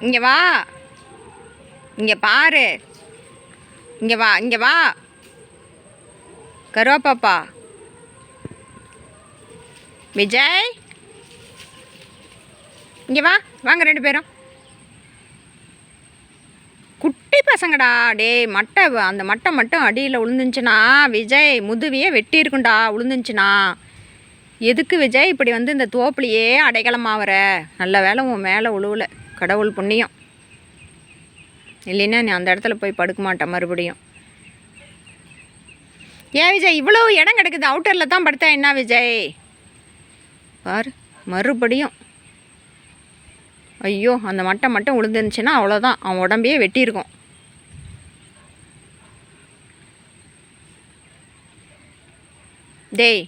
இங்கே வா. இங்கே பாரு. இங்கே வா இங்கே வா. கருவாப்பாப்பா. விஜய். இங்கே வா வாங்க ரெண்டு பேரும். குட்டி பசங்கடா டேய் மட்டை அந்த மட்டை மட்டும் அடியில் விழுந்துச்சுன்னா விஜய் முதுவியே வெட்டி இருக்கும்டா விழுந்துச்சுன்னா எதுக்கு விஜய் இப்படி வந்து இந்த தோப்புலையே அடைக்கலமாகற நல்ல வேலை உன் மேலே உழுவல. கடவுள் புண்ணியம். இல்லைன்னா நீ அந்த இடத்துல போய் படுக்க மாட்டேன் மறுபடியும். ஏன் விஜய் இவ்வளோ இடம் கிடக்குது. அவுட்டரில் தான் படுத்தா என்ன விஜய்? பார் மறுபடியும். ஐயோ அந்த மட்டை மட்டும் விழுந்துருந்துச்சுன்னா அவ்வளோதான். அவன் உடம்பையே வெட்டியிருக்கும். டேய்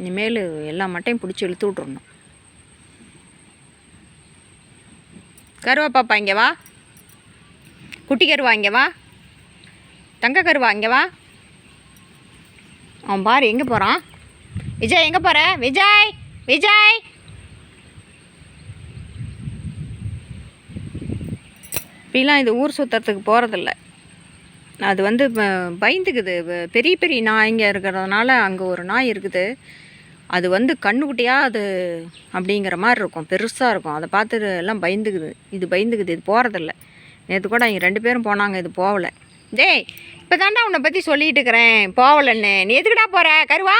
இனிமேல் எல்லா மட்டையும் பிடிச்சி இழுத்து விட்றணும் கருவா பாப்பா இங்கே வா. குட்டி கருவா இங்கே வா. தங்க கருவா இங்கே வா. அவன் பாரு எங்கே போகிறான் விஜய் எங்கே போகிற விஜய் விஜய். இப்படிலாம் இது ஊர் சுற்றுறதுக்கு போகிறதில்ல அது வந்து ப- பயந்துக்குது. பெரிய பெரிய பெரிய நாய்ங்க இருக்கிறதுனால அங்கே ஒரு நாய் இருக்குது. அது வந்து கண்ணுக்குட்டியாக அது அப்படிங்கிற மாதிரி இருக்கும். பெருசாக இருக்கும். அதை பார்த்து எல்லாம் பயந்துக்குது. இது பயந்துக்குது. இது போகிறதில்ல நேற்று கூட இங்கே ரெண்டு பேரும் போனாங்க. இது போகல டேய் இப்போ தாண்டா உன்னை பற்றி சொல்லிட்டு இருக்கிறேன். போகலன்னு நீ எதுக்குடா போகிற கருவா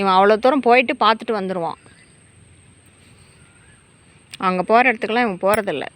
இவன் அவ்வளோ தூரம் போயிட்டு பார்த்துட்டு வந்துடுவான் அங்கே போகிற இடத்துக்கெல்லாம் இவன் போகிறதில்ல